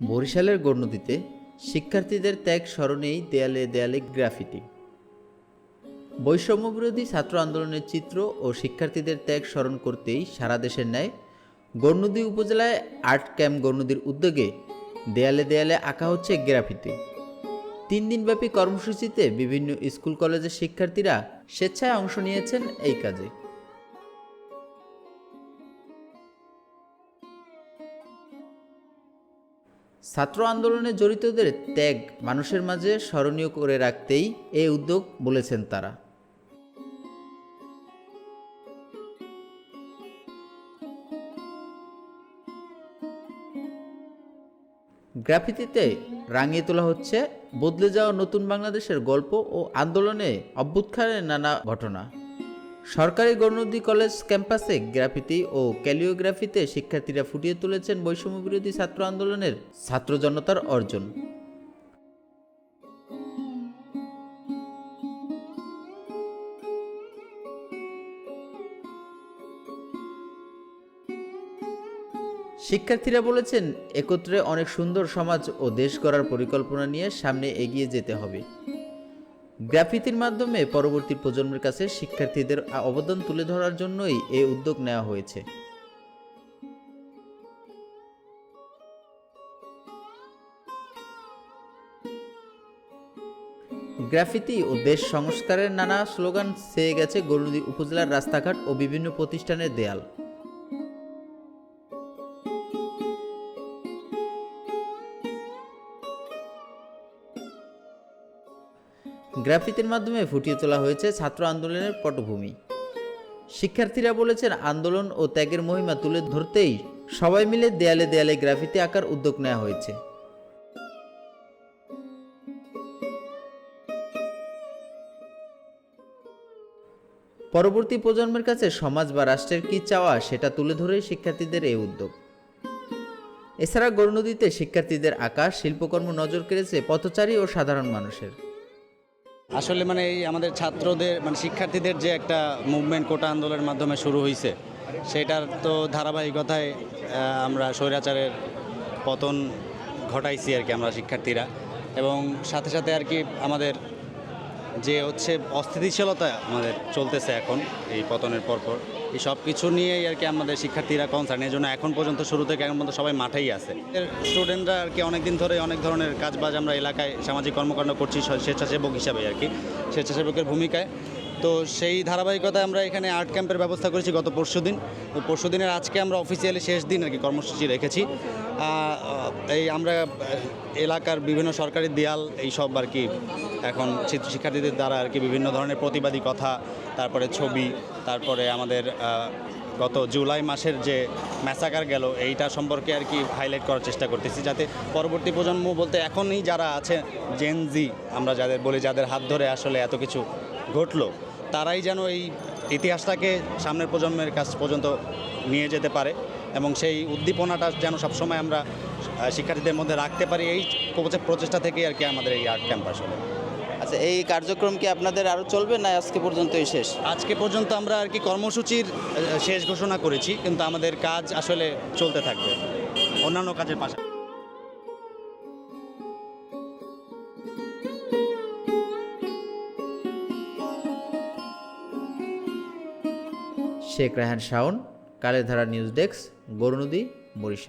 বরিশালের গণনদীতে শিক্ষার্থীদের ত্যাগ স্মরণেই দেয়ালে দেয়ালে গ্রাফিটি বৈষম্যবিরোধী ছাত্র আন্দোলনের চিত্র ও শিক্ষার্থীদের ত্যাগ স্মরণ করতেই সারা দেশের ন্যায় গৌরনদী উপজেলায় আর্ট ক্যাম্প গৌরনদীর উদ্যোগে দেয়ালে দেয়ালে আঁকা হচ্ছে গ্রাফিটি তিন দিনব্যাপী কর্মসূচিতে বিভিন্ন স্কুল কলেজের শিক্ষার্থীরা স্বেচ্ছায় অংশ নিয়েছেন এই কাজে। ছাত্র আন্দোলনে জড়িতদের ত্যাগ মানুষের মাঝে স্মরণীয় করে রাখতেই এই উদ্যোগ বলেছেন তারা। গ্রাফিতিতে রাঙিয়ে তোলা হচ্ছে বদলে যাওয়া নতুন বাংলাদেশের গল্প ও আন্দোলনে অভ্যুত্থানের নানা ঘটনা। সরকারি গণনদী কলেজ ক্যাম্পাসে গ্রাফিতি ও ক্যালিওগ্রাফিতে শিক্ষার্থীরা ফুটিয়ে তুলেছেন বৈষম্য বিরোধী ছাত্র আন্দোলনের ছাত্র জনতার অর্জন। শিক্ষার্থীরা বলেছেন, একত্রে অনেক সুন্দর সমাজ ও দেশ গড়ার পরিকল্পনা নিয়ে সামনে এগিয়ে যেতে হবে। গ্রাফিতির মাধ্যমে পরবর্তী প্রজন্মের কাছে শিক্ষার্থীদের অবদান তুলে ধরার জন্যই এই উদ্যোগ নেওয়া হয়েছে। গ্রাফিতি ও দেশ সংস্কারের নানা স্লোগান সেয়ে গেছে গরুনদী উপজেলার রাস্তাঘাট ও বিভিন্ন প্রতিষ্ঠানের দেয়াল। গ্রাফিতির মাধ্যমে ফুটিয়ে তোলা হয়েছে ছাত্র আন্দোলনের পটভূমি। শিক্ষার্থীরা বলেছেন, আন্দোলন ও ত্যাগের মহিমা তুলে ধরতেই সবাই মিলে দেয়ালে দেয়ালে গ্রাফিতি আঁকার উদ্যোগ নেওয়া হয়েছে। পরবর্তী প্রজন্মের কাছে সমাজ বা রাষ্ট্রের কী চাওয়া, সেটা তুলে ধরেই শিক্ষার্থীদের এই উদ্যোগ। এছাড়া গরুনদীতে শিক্ষার্থীদের আঁকা শিল্পকর্ম নজর কেড়েছে পথচারী ও সাধারণ মানুষের। আসলে মানে এই আমাদের ছাত্রদের মানে শিক্ষার্থীদের যে একটা মুভমেন্ট কোটা আন্দোলনের মাধ্যমে শুরু হয়েছে সেটার তো ধারাবাহিকতায় আমরা স্বৈরাচারের পতন ঘটাইছি আর কি আমরা শিক্ষার্থীরা। এবং সাথে সাথে আর কি আমাদের যে হচ্ছে অস্থিতিশীলতা আমাদের চলতেছে এখন এই পতনের পরপর। এই সব কিছু নিয়েই আর কি আমাদের শিক্ষার্থীরা কনসার্ন এই জন্য এখন পর্যন্ত শুরু থেকে এখন পর্যন্ত সবাই মাঠেই আছে। স্টুডেন্টরা আর কি অনেকদিন ধরে অনেক ধরনের কাজবাজ আমরা এলাকায় সামাজিক কর্মকাণ্ড করছি স্বেচ্ছাসেবক হিসাবে আর কি। স্বেচ্ছাসেবকের ভূমিকায়। তো সেই ধারাবাহিকতায় আমরা এখানে আর্ট ক্যাম্পের ব্যবস্থা করেছি গত পরশু দিন। তো পরশু দিনের আজকে আমরা অফিসিয়ালি শেষ দিন আর কি কর্মসূচি রেখেছি। এই আমরা এলাকার বিভিন্ন সরকারি দেয়াল এইসব আর কি এখন শিক্ষার্থীদের দ্বারা আর কি বিভিন্ন ধরনের প্রতিবাদী কথা, তারপরে ছবি, তারপরে আমাদের গত জুলাই মাসের যে ম্যাসাকার গেল, এইটা সম্পর্কে আর কি হাইলাইট করার চেষ্টা করতেছি যাতে পরবর্তী প্রজন্ম বলতে এখনই যারা আছে জেনজি আমরা যাদের বলি যাদের হাত ধরে আসলে এত কিছু ঘটলো, তারাই যেন এই ইতিহাসটাকে সামনের প্রজন্মের কাছ পর্যন্ত নিয়ে যেতে পারে এবং সেই উদ্দীপনাটা যেন সবসময় আমরা শিক্ষার্থীদের মধ্যে রাখতে পারি, এই প্রচেষ্টা থেকেই আর কি আমাদের এই আর্ট ক্যাম্প আসলে আচ্ছা এই কার্যক্রম কি আপনাদের আরও চলবে না আজকে পর্যন্তই শেষ? আজকে পর্যন্ত আমরা আর কি কর্মসূচির শেষ ঘোষণা করেছি কিন্তু আমাদের কাজ আসলে চলতে থাকবে অন্যান্য কাজের পাশে শেখ রায়হান শাওন কালেধারা নিউজ ডেস্ক গরুনদী বরিশাল।